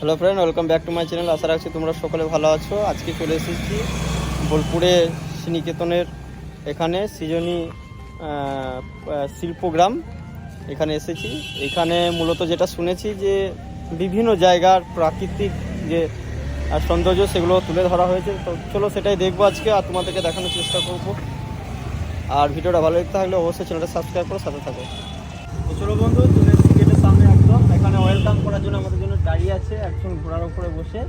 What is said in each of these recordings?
Hello friend welcome back to my channel আশা রাখছি তোমরা সকলে ভালো আছো। আজকে চলে এসেছি বোলপুরে শ্রীনিকেতনের এখানে সৃজনী শিল্পগ্রাম এখানে এসেছি। এখানে মূলত যেটা শুনেছি যে বিভিন্ন জায়গার প্রাকৃতিক যে সৌন্দর্য সেগুলো তুলে ধরা হয়েছে। তো চলো সেটাই দেখব আজকে আর তোমাদেরকে দেখানোর চেষ্টা করব। আর ভিডিওটা ভালো লাগতে থাকলে অবশ্যই চ্যানেলটা সাবস্ক্রাইব করে, সাথে থাকো। চলো বন্ধু চলে এসেছি গেটের সামনে একদম এখানে ওয়েলকাম করার জন্য আমাদের জন্য দাঁড়িয়ে আছে একজন ঘোড়ার উপরে বসে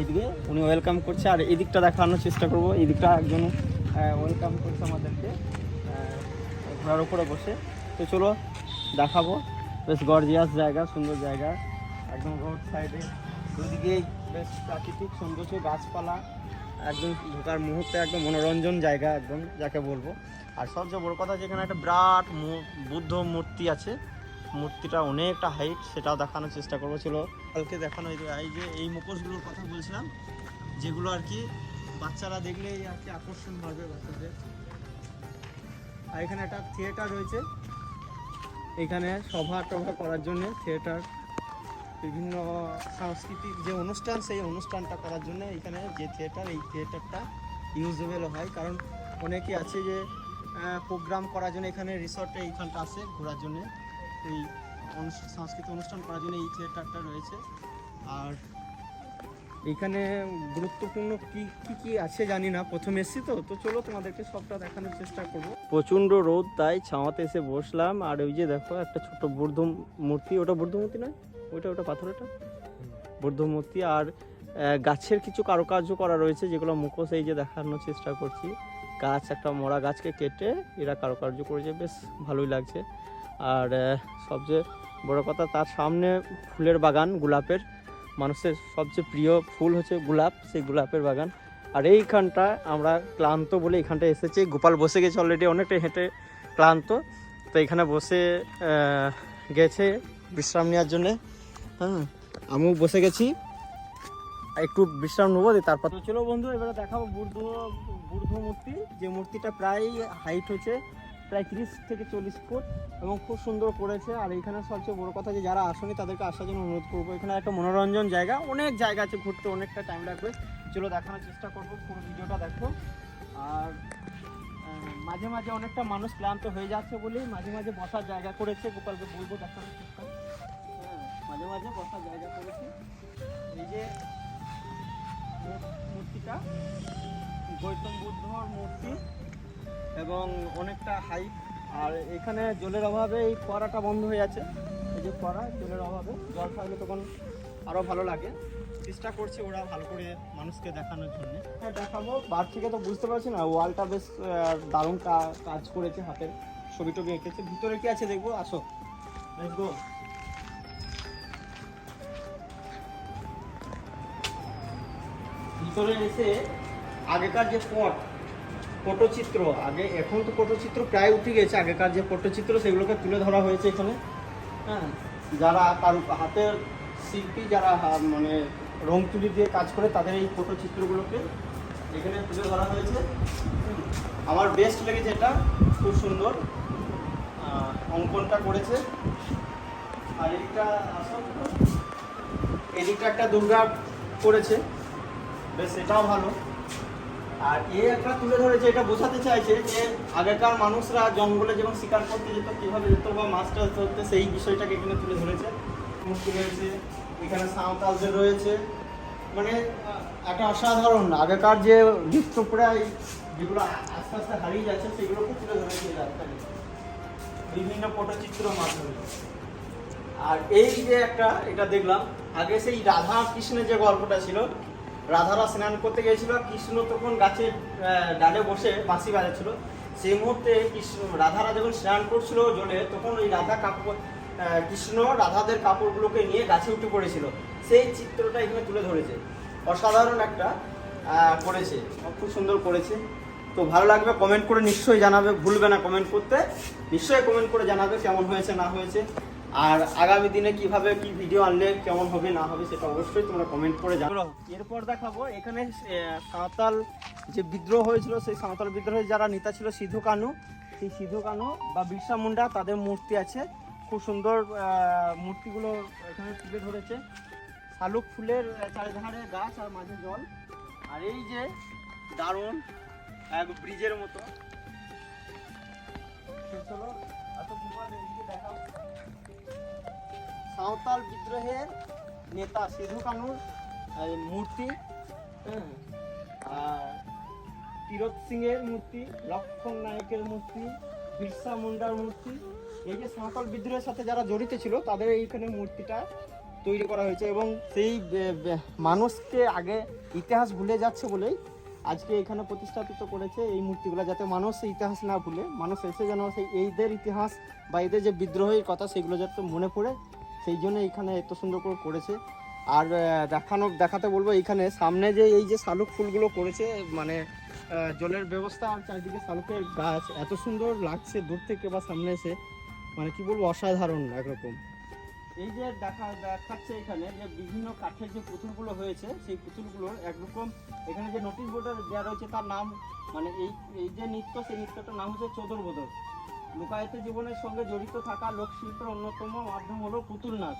এদিকে উনি ওয়েলকাম করছে। আর এদিকটা দেখানোর চেষ্টা করব। এই দিকটা একজন ওয়েলকাম করছে আমাদেরকে। ঘোড়ার উপরে বসে। তো চলো, দেখাবো। বেশ গর্জিয়াস জায়গা, সুন্দর জায়গা। একদম রোড সাইডে দুদিকে বেশ প্রাকৃতিক সৌন্দর্য, গাছপালা। একদম ঢোকার মুহূর্তে একদম মনোরঞ্জন জায়গা একদম, যাকে বলব। আর সবচেয়ে বড় কথা, যেখানে একটা বিরাট বুদ্ধ মূর্তি আছে মূর্তিটা অনেকটা হাইট সেটাও দেখানোর চেষ্টা করব। ছিল কালকে দেখানো এই যে এই মুখোশগুলোর কথা বলছিলাম, যেগুলো আর কি বাচ্চারা দেখলেই আর কি আকর্ষণ বাড়বে বাচ্চাদের। আর এখানে একটা থিয়েটার রয়েছে। এখানে সভা টভা করার জন্য থিয়েটার বিভিন্ন সাংস্কৃতিক যে অনুষ্ঠান, সেই অনুষ্ঠানটা করার জন্য এখানে যে থিয়েটার এই থিয়েটারটা ইউজেবল হয়। কারণ অনেকে আছে যে প্রোগ্রাম করার জন্য এখানে রিসর্টে এইখানটা আসে ঘোরার জন্য। এই সাংস্কৃতিক অনুষ্ঠান করার জন্য এই থিয়েটারটা রয়েছে। আর এখানে গুরুত্বপূর্ণ কি কি কি আছে জানি না। প্রথম এসেছি তো তো চলো তোমাদেরকে সবটা দেখানোর চেষ্টা করব। প্রচণ্ড রোদ, তাই ছাওয়াতে এসে বসলাম। আর ওই যে দেখো, একটা ছোট বুদ্ধ মূর্তি, ওটা বুদ্ধ মূর্তি নয়? ওইটা, ওটা পাথরটা বুদ্ধ মূর্তি আর গাছের কিছু কারুকার্য করা রয়েছে, যেগুলো মুখোশ এই যে দেখানোর চেষ্টা করছি। গাছ, একটা মরা গাছকে কেটে এরা কারুকার্য করেছে। বেশ ভালোই লাগছে। আর সবচেয়ে বড় কথা তার সামনে ফুলের বাগান গোলাপের। মানুষের সবচেয়ে প্রিয় ফুল হচ্ছে গোলাপ, সেই গোলাপের বাগান। আর এইখানটা আমরা ক্লান্ত বলে এখানটা এসেছি। গোপাল বসে গেছে অলরেডি অনেকটা হেঁটে ক্লান্ত। তো এখানে বসে গেছে বিশ্রাম নেওয়ার জন্যে। হ্যাঁ আমিও বসে গেছি। একটু বিশ্রাম নেব তারপর চলো বন্ধু, এবারে দেখাবো বুদ্ধ বুদ্ধ মূর্তি। যে মূর্তিটা প্রায় হাইট হচ্ছে প্রায় তিরিশ থেকে চল্লিশ ফুট এবং খুব সুন্দর করেছে। আর এখানে সবচেয়ে বড় কথা যে যারা আসেনি তাদেরকে আসার জন্য অনুরোধ করব। এখানে একটা মনোরঞ্জন জায়গা অনেক জায়গা আছে ঘুরতে অনেকটা টাইম লাগবে। চলো দেখানোর চেষ্টা করব পুরো ভিডিওটা দেখো। আর মাঝে মাঝে অনেকটা মানুষ ক্লান্ত হয়ে যাচ্ছে বলেই মাঝে মাঝে বসার জায়গা করেছে। গোপালকে বলব দেখানোর চেষ্টা। হ্যাঁ, মাঝে মাঝে বসার জায়গা করেছে। এই যে মূর্তিটা গৌতম বুদ্ধর মূর্তি। এবং অনেকটা হাইট আর এখানে জলের অভাবে এই ফোয়ারাটা বন্ধ হয়ে আছে। এই যে ফোয়ারা জলের অভাবে। জল থাকলে তখন আরও ভালো লাগে। চেষ্টা করছে ওরা ভালো করে মানুষকে দেখানোর জন্য। হ্যাঁ দেখাবো। বার থেকে তো বুঝতে পারছি না। ওয়ালটা বেশ দারুণ কাজ করেছে হাতের। ছবি টবি এঁকেছে। ভিতরে কি আছে দেখব? আসো। দেখব ভিতরে এসে আগেকার যে পট পটচিত্র, আগে এখন তো পটচিত্র প্রায় উঠে গেছে, আগেকার যে পটচিত্র সেগুলোকে তুলে ধরা হয়েছে এখানে। হ্যাঁ যারা কারু হাতের শিল্পী, যারা মানে রং তুলি দিয়ে কাজ করে, তাদের এই পটচিত্রগুলোকে এখানে তুলে ধরা হয়েছে। আমার বেস্ট লেগেছে এটা, খুব সুন্দর অঙ্কনটা করেছে। আর এদিকটা আসল এদিকটা একটা দুর্গা করেছে। বেশ, এটাও ভালো। আর এ একটা তুলে ধরেছে, এটা বোঝাতে চাইছে যে আগেকার মানুষরা জঙ্গলে যেমন শিকার করতে যেত, কীভাবে যেত বা মাছ টাছ ধরতে সেই বিষয়টাকে এখানে তুলে ধরেছে। মূর্তি রয়েছে এখানে সাঁওতালদের রয়েছে। মানে একটা অসাধারণ, আগেকার যে নৃত্য প্রায় যেগুলো আস্তে আস্তে হারিয়ে যাচ্ছে, সেগুলোকে তুলে ধরেছে এই বিভিন্ন পটচিত্র মাধ্যমে। আর এই যে একটা, এটা দেখলাম, আগে সেই রাধা কৃষ্ণের যে গল্পটা ছিল রাধারা স্নান করতে গিয়েছিল, কৃষ্ণ তখন গাছের ডালে বসে বাঁশি বাজাচ্ছিল। সেই মুহূর্তে কৃষ্ণ, রাধারা যখন স্নান করছিল জলে, তখন ওই রাধা কাপড় কৃষ্ণ রাধাদের কাপড়গুলোকে নিয়ে গাছে উঠে পড়েছিল। সেই চিত্রটা এখানে তুলে ধরেছে। অসাধারণ একটা করেছে। খুব সুন্দর করেছে। তো ভালো লাগবে কমেন্ট করে নিশ্চয়ই জানাবে। ভুলবে না কমেন্ট করতে। নিশ্চয়ই কমেন্ট করে জানাবে কেমন হয়েছে, না হয়েছে। আর আগামী দিনে কীভাবে কি ভিডিও আনলে কেমন হবে, না হবে সেটা অবশ্যই তোমরা কমেন্ট করে জানাবে এরপর দেখাবো, এখানে সাঁওতাল যে বিদ্রোহ হয়েছিল, সেই সাঁওতাল বিদ্রোহে যারা নেতা ছিল, সিধু কানু, সেই সিধু কানু বা বিরসা মুন্ডা তাদের মূর্তি আছে। খুব সুন্দর মূর্তিগুলো এখানে তুলে ধরেছে। শালুক ফুলের চারিধারে গাছ আর মাঝে জল। আর এই যে দারুণ এক ব্রিজের মতো। সাঁওতাল বিদ্রোহের নেতা সিধু কানুর মূর্তি হ্যাঁ, আর সিং এর মূর্তি লক্ষণ নায়কের মূর্তি বিরসা মুন্ডার মূর্তি এই যে সাঁওতাল বিদ্রোহের সাথে যারা জড়িত ছিল তাদের এইখানে মূর্তিটা তৈরি করা হয়েছে এবং সেই মানুষকে আগে ইতিহাস ভুলে যাচ্ছে বলেই আজকে এখানে প্রতিষ্ঠাপিত করেছে এই মূর্তিগুলো যাতে মানুষ ইতিহাস না ভুলে মানুষ এসে যেন সেই এইদের ইতিহাস বা এদের যে বিদ্রোহের কথা সেগুলো যাতে মনে পড়ে। সেই জন্য এখানে এত সুন্দর করে করেছে। আর দেখানো, দেখাতে বলব এইখানে সামনে যে এই যে শালুক ফুলগুলো করেছে মানে জলের ব্যবস্থা আর চারিদিকে শালুকের গাছ, এত সুন্দর লাগছে দূর থেকে বা সামনে এসে। মানে কি বলব, অসাধারণ একরকম। এই যে দেখা, দেখাচ্ছে এখানে যে বিভিন্ন কাঠের যে পুতুলগুলো হয়েছে, সেই পুতুলগুলোর একরকম এখানে যে নোটিশ বোর্ডে দেওয়া রয়েছে, তার নাম মানে এই এই যে নৃত্য, সেই নৃত্যটার নাম হচ্ছে চোদর বোদর লোকায়ত জীবনের সঙ্গে জড়িত থাকা লোকশিল্পের অন্যতম মাধ্যম হলো পুতুল নাচ।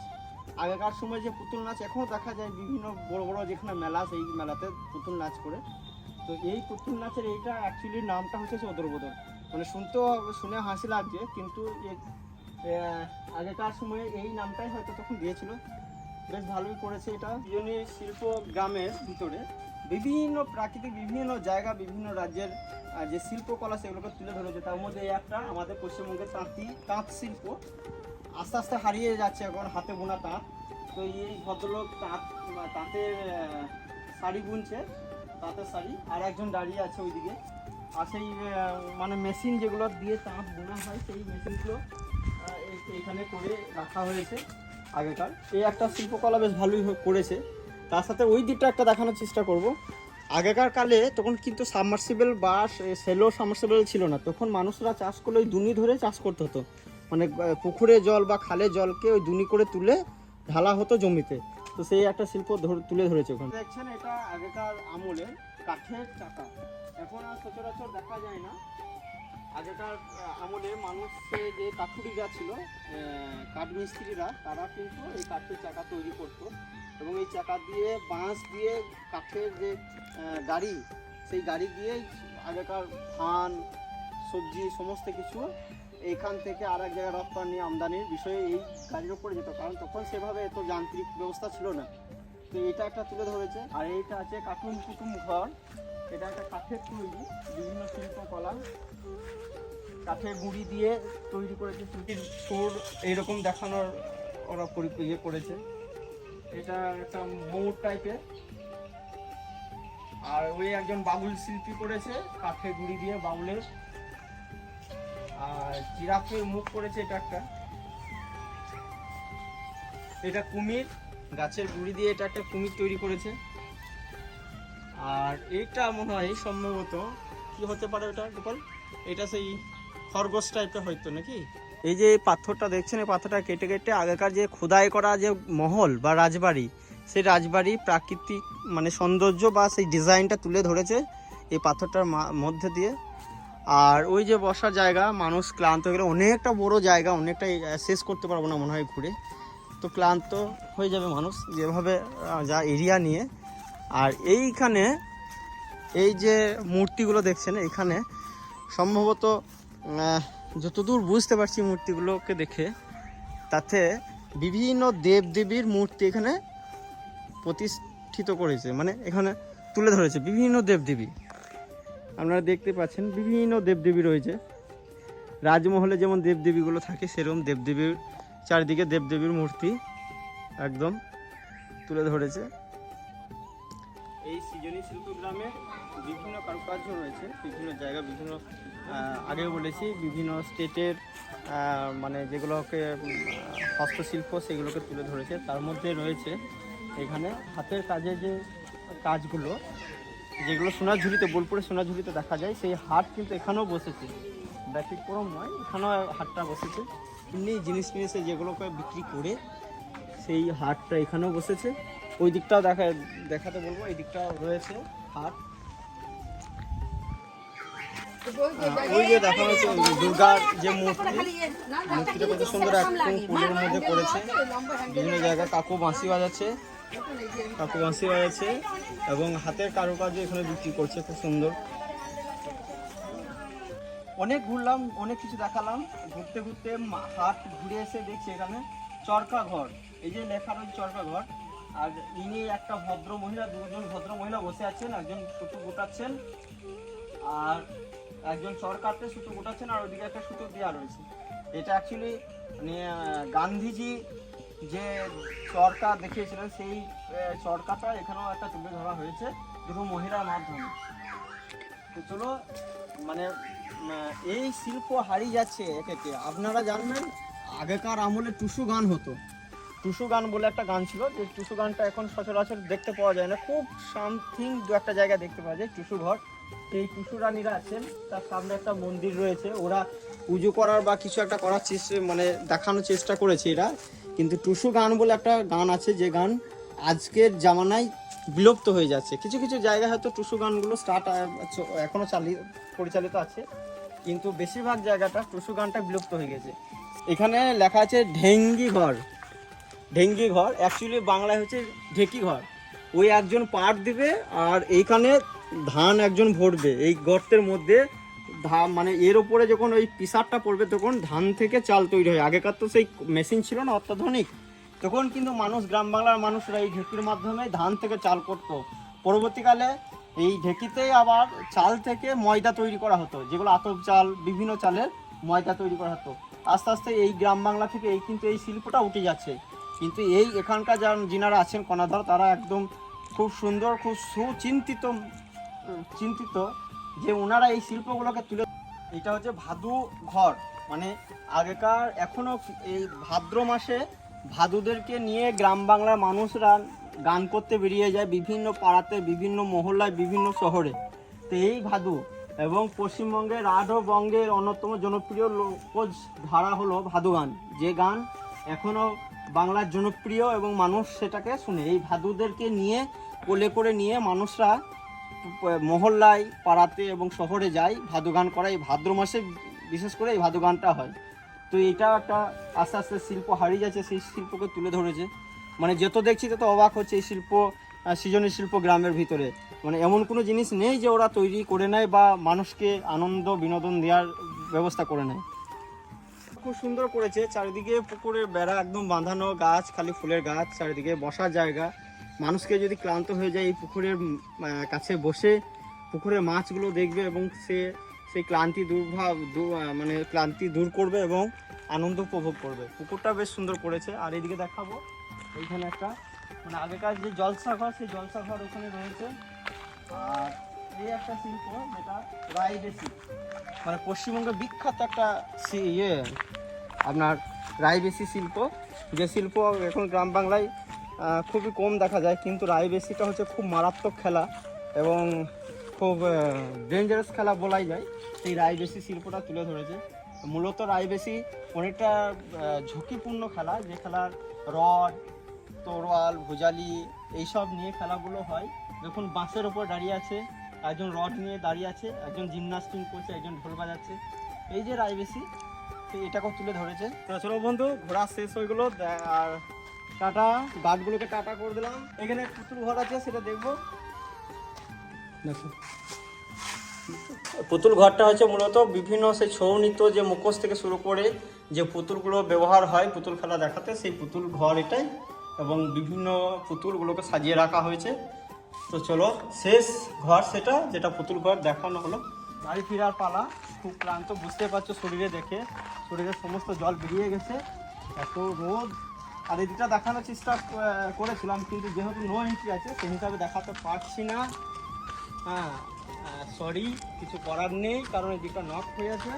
আগেকার সময় যে পুতুল নাচ এখনও দেখা যায় বিভিন্ন বড় বড় যেখানে মেলা, সেই মেলাতে পুতুল নাচ করে। তো এই পুতুল নাচের এইটা অ্যাকচুয়ালি নামটা হচ্ছে চোদর বোদর মানে শুনতেও শুনে হাসি লাগছে, কিন্তু আগেকার সময়ে এই নামটাই হয়তো তখন দিয়েছিল। বেশ ভালোই করেছে এটা। শিল্প গ্রামের ভিতরে বিভিন্ন প্রাকৃতিক, বিভিন্ন জায়গা, বিভিন্ন রাজ্যের যে শিল্পকলা সেগুলোকে তুলে ধরেছে, তার মধ্যে একটা আমাদের পশ্চিমবঙ্গের তাঁতি, তাঁত শিল্প। আস্তে আস্তে হারিয়ে যাচ্ছে এখন হাতে বোনা তাঁত। তো এই ভদ্রলোক তাঁত, তাঁতের শাড়ি বুনছে, তাঁতের শাড়ি, আর একজন দাঁড়িয়ে আছে ওইদিকে। আর সেই মানে মেশিন যেগুলো দিয়ে তাঁত বোনা হয়, সেই মেশিনগুলো এইখানে করে রাখা হয়েছে আগেকার। এই একটা শিল্পকলা বেশ ভালোই করেছে। তার সাথে ওই দিকটা একটা দেখানোর চেষ্টা করব। আগেকার কালে তখন কিন্তু সাবমার্সিবল বা সেলো সাবমার্সিবল ছিল না। তখন মানুষরা চাষ করলে ওই দুনি ধরে চাষ করতে হতো। মানে পুকুরে জল বা খালে জলকে ওই দুনি করে তুলে ঢালা হতো জমিতে। তো সেই একটা শিল্প তুলে ধরেছে ওখানে। দেখছেন এটা আগেকার আমলে কাঠের চাকা। এখন আর সচরাচর দেখা যায় না। আগেকার আমলে মানুষে যে কাঠুরিরা ছিল কাঠমিস্ত্রিরা, তারা কিন্তু এই কাঠের চাকা তৈরি করতো। এবং এই চাকা দিয়ে, বাঁশ দিয়ে কাঠের যে গাড়ি, সেই গাড়ি দিয়েই আগেকার ধান, সবজি, সমস্ত কিছু এইখান থেকে আর এক জায়গায় রপ্তানি, আমদানির বিষয়ে এই গাড়ির ওপরে যেত। কারণ তখন সেভাবে এত যান্ত্রিক ব্যবস্থা ছিল না। তো এটা একটা তুলে ধরেছে। আর এইটা আছে কাকুম কুটুম ঘর। এটা একটা কাঠের তৈরি, বিভিন্ন শিল্পকলা। কাঠের গুঁড়ি দিয়ে তৈরি করেছে। চুটির সুর এইরকম দেখানোর ওরা ইয়ে করেছে। এটা একটা ময়ূর টাইপের আর ওই একজন বাবুল শিল্পী করেছে, কাঠের গুঁড়ি দিয়ে বাবুলের। আর জিরাফের মুখ করেছে এটা একটা। এটা কুমির, গাছের গুঁড়ি দিয়ে এটা একটা কুমির তৈরি করেছে। আর এইটা মনে হয় সম্ভবত, কি হতে পারে ওটা গোপাল? এটা সেই খরগোশ টাইপের হয়তো নাকি? এই যে পাথরটা দেখছেন, এই পাথরটা কেটে কেটে আগেকার যে খোদাই করা যে মহল বা রাজবাড়ি, সেই রাজবাড়ি প্রাকৃতিক মানে সৌন্দর্য বা সেই ডিজাইনটা তুলে ধরেছে এই পাথরটার মধ্যে দিয়ে। আর ওই যে বসার জায়গা, মানুষ ক্লান্ত হয়ে গেলে অনেকটা বড় জায়গা অনেকটা শেষ করতে পারব না মনে হয় ঘুরে। তো ক্লান্ত হয়ে যাবে মানুষ যেভাবে যা এরিয়া নিয়ে। আর এইখানে এই যে মূর্তিগুলো দেখছেন এখানে সম্ভবত যতদূর বুঝতে পারছি মূর্তিগুলোকে দেখে, তাতে বিভিন্ন দেবদেবীর মূর্তি এখানে প্রতিষ্ঠিত করেছে মানে এখানে তুলে ধরেছে বিভিন্ন দেবদেবী। আপনারা দেখতে পাচ্ছেন বিভিন্ন দেবদেবী রয়েছে। রাজমহলে যেমন দেবদেবীগুলো থাকে, সেরকম দেবদেবীর চারিদিকে দেবদেবীর মূর্তি একদম তুলে ধরেছে। এই সৃজনী শিল্প গ্রামে বিভিন্ন কারুকার্য রয়েছে, বিভিন্ন জায়গা, বিভিন্ন আগেও বলেছি, বিভিন্ন স্টেটের মানে যেগুলোকে হস্তশিল্প সেগুলোকে তুলে ধরেছে। তার মধ্যে রয়েছে এখানে হাতের কাজে যে কাজগুলো, যেগুলো সোনাঝুরিতে, বোলপুরে সোনাঝুরিতে দেখা যায়, সেই হাট কিন্তু এখানেও বসেছে। ব্যতিক্রম নয়, এখানেও হাটটা বসেছে। এমনি জিনিস মিনিসে যেগুলোকে বিক্রি করে, সেই হাটটা এখানেও বসেছে। ওই দিকটাও দেখা দেখাতে বলব, এই দিকটাও রয়েছে হাট। ওই যে দেখানো হচ্ছে দুর্গার যে মূর্তি, মূর্তিটা কত সুন্দর একদম ফুলের মধ্যে করেছে বিভিন্ন জায়গায় কাকু বাঁশি বাজাচ্ছে, কাকু বাঁশি বাজাচ্ছে, এবং হাতের কারুকার্য এখানে বিক্রি করছে, খুব সুন্দর। অনেক ঘুরলাম, অনেক কিছু দেখালাম। ঘুরতে ঘুরতে হাট ঘুরে এসে দেখছি এখানে চরকা ঘর এই যে লেখা রয়েছে চরকা ঘর আর ইনি একটা ভদ্র মহিলা, দুজন ভদ্র মহিলা বসে আছেন, একজন সুতো গোটাচ্ছেন আর একজন চর কাটতে সুতো গোটাচ্ছেন আর ওদিকে একটা সুতো দেওয়া রয়েছে। এটা অ্যাকচুয়ালি মানে গান্ধীজি যে চরকা দেখিয়েছিলেন, সেই চরকাটা এখানেও একটা তুলে ধরা হয়েছে দুটো মহিলার মাধ্যমে। তো চলো মানে এই শিল্প হারিয়ে যাচ্ছে একে। আপনারা জানবেন, আগেকার আমলে টুসু গান হতো। টুসু গান বলে একটা গান ছিল, যে টুসু গানটা এখন সচরাচর দেখতে পাওয়া যায় না। খুব সামথিং দু একটা জায়গায় দেখতে পাওয়া যায়, টুসু ঘর। সেই টুসু রানীরা আছেন, তার সামনে একটা মন্দির রয়েছে। ওরা পুজো করার বা কিছু একটা করার চেষ্টা মানে দেখানোর চেষ্টা করেছে এরা। কিন্তু টুসু গান বলে একটা গান আছে, যে গান আজকের জামানায় বিলুপ্ত হয়ে যাচ্ছে। কিছু কিছু জায়গায় হয়তো টুসু গানগুলো স্টার্ট এখনও চালিয়ে পরিচালিত আছে। কিন্তু বেশিরভাগ জায়গাটা টুসু গানটা বিলুপ্ত হয়ে গেছে। এখানে লেখা আছে, ঢেঙ্গি ঘর। ঢেঙ্গি ঘর। অ্যাকচুয়ালি বাংলায় হচ্ছে ঢেকি ঘর। ওই একজন পাট দিবে আর এইখানে ধান একজন ভরবে। এই গর্তের মধ্যে ধান মানে এর ওপরে যখন ওই পিসারটা পড়বে, তখন ধান থেকে চাল তৈরি হয়। আগেকার তো সেই মেশিন ছিল না অত্যাধুনিক। তখন কিন্তু মানুষ, গ্রাম বাংলার মানুষরা এই ঢেকির মাধ্যমে ধান থেকে চাল করত। পরবর্তীকালে এই ঢেকিতেই আবার চাল থেকে ময়দা তৈরি করা হতো, যেগুলো আতপ চাল, বিভিন্ন চালের ময়দা তৈরি করা হতো। আস্তে আস্তে এই গ্রাম বাংলা থেকে এই কিন্তু এই শিল্পটা উঠে যাচ্ছে। কিন্তু এই এখানকার যারা যিনারা আছেন কণাধর তারা একদম খুব সুন্দর খুব সুচিন্তিত চিন্তিত যে ওনারা এই শিল্পগুলোকে তুলে এটা হচ্ছে ভাদু ঘর। মানে আগেকার এখনও এই ভাদ্র মাসে ভাদুদেরকে নিয়ে গ্রাম বাংলার মানুষরা গান করতে বেরিয়ে যায় বিভিন্ন পাড়াতে বিভিন্ন মহল্লায় বিভিন্ন শহরে। তো এই ভাদু এবং পশ্চিমবঙ্গের রাঢ়বঙ্গের অন্যতম জনপ্রিয় লোকজ ধারা হলো ভাদু গান। যে গান এখনও বাংলার জনপ্রিয় এবং মানুষ সেটাকে শুনে, এই ভাদুদেরকে নিয়ে, কোলে করে নিয়ে মানুষরা মহল্লায়, পাড়াতে এবং শহরে যায় ভাদু গান করা। এই ভাদ্র মাসে বিশেষ করে এই ভাদু গানটা হয়। তো এটা একটা আস্তে আস্তে শিল্প হারিয়ে যাচ্ছে, সেই শিল্পকে তুলে ধরেছে। মানে যত দেখছি তত অবাক হচ্ছে এই শিল্প সৃজনী শিল্প গ্রামের ভিতরে। মানে এমন কোনো জিনিস নেই যে ওরা তৈরি করে নেয় বা মানুষকে আনন্দ, বিনোদন দেওয়ার ব্যবস্থা করে নেয়। খুব সুন্দর করেছে চারিদিকে পুকুরের বেড়া একদম বাঁধানো গাছ, খালি ফুলের গাছ, চারিদিকে বসার জায়গা। মানুষকে যদি ক্লান্ত হয়ে যায় এই পুকুরের কাছে বসে পুকুরের মাছগুলো দেখবে এবং সে, সেই ক্লান্তি দুর্ভাব মানে ক্লান্তি দূর করবে এবং আনন্দ উপভোগ করবে। পুকুরটা বেশ সুন্দর করেছে আর এইদিকে দেখাবো, এইখানে একটা মানে আগেকার যে জলসা ঘর সেই জলসা ঘর ওখানে রয়েছে। আর এই একটা শিল্প যেটা মানে পশ্চিমবঙ্গের বিখ্যাত একটা ইয়ে আপনার রায়বেশি শিল্প। যে শিল্প এখন গ্রাম বাংলায় খুবই কম দেখা যায়, কিন্তু রায়বেশিটা হচ্ছে খুব মারাত্মক খেলা এবং খুব ডেঞ্জারাস খেলা বলাই যায়। সেই রায়বেশি শিল্পটা তুলে ধরেছে। মূলত রায়বেশি অনেকটা ঝুঁকিপূর্ণ খেলা, যে খেলার রড, তরোয়াল, ভুজালি, এইসব নিয়ে খেলাগুলো হয়। যখন বাঁশের ওপর দাঁড়িয়ে আছে একজন রড নিয়ে দাঁড়িয়ে আছে একজন জিমনাস্টিং করছে একজন ঢোল বাজাচ্ছে। এই যে রায়বেশি তো এটাকেও তুলে ধরেছে। তো চলো বন্ধু ঘোরা শেষ হয়ে গেলো দে- আর টাটা গাছগুলোকে টাটা করে দিলাম। এখানে পুতুল ঘর আছে সেটা দেখব। দেখো পুতুল ঘরটা হচ্ছে মূলত বিভিন্ন সেই ছৌ নৃত্য যে মুখোশ থেকে শুরু করে যে পুতুলগুলো ব্যবহার হয় পুতুল খেলা দেখাতে সেই পুতুল ঘর এটাই এবং বিভিন্ন পুতুলগুলোকে সাজিয়ে রাখা হয়েছে। তো চলো, শেষ ঘর সেটা, যেটা পুতুল ঘর, দেখানো হলো। বাড়ি ফিরার পালা, খুব ক্লান্ত বুঝতে পারছ শরীরে দেখে। শরীরের সমস্ত জল বেরিয়ে গেছে, এত রোদ। আর এদিকটা দেখানোর চেষ্টা করেছিলাম, কিন্তু যেহেতু নো এন্ট্রি আছে, সেই হিসাবে দেখাতে পারছি না। হ্যাঁ সরি কিছু করার নেই, কারণ এদিকটা নক হয়ে আছে।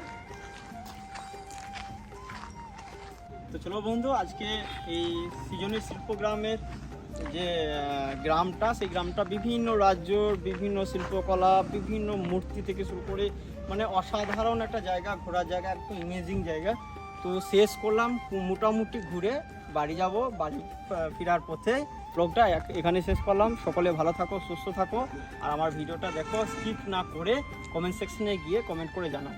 তো চলো বন্ধু, আজকে এই সৃজনী শিল্পগ্রামের যে গ্রামটা, সেই গ্রামটা বিভিন্ন রাজ্যর বিভিন্ন শিল্পকলা, বিভিন্ন মূর্তি থেকে শুরু করে মানে অসাধারণ একটা জায়গা, ঘোরার জায়গা একদম ইমেজিং জায়গা। তো শেষ করলাম মোটামুটি ঘুরে বাড়ি যাব, বাড়ি ফেরার পথে। ব্লগটা এখানে শেষ করলাম। সকলে ভালো থাকো, সুস্থ থাকো। আর আমার ভিডিওটা দেখো স্কিপ না করে কমেন্ট সেকশনে গিয়ে কমেন্ট করে জানাও।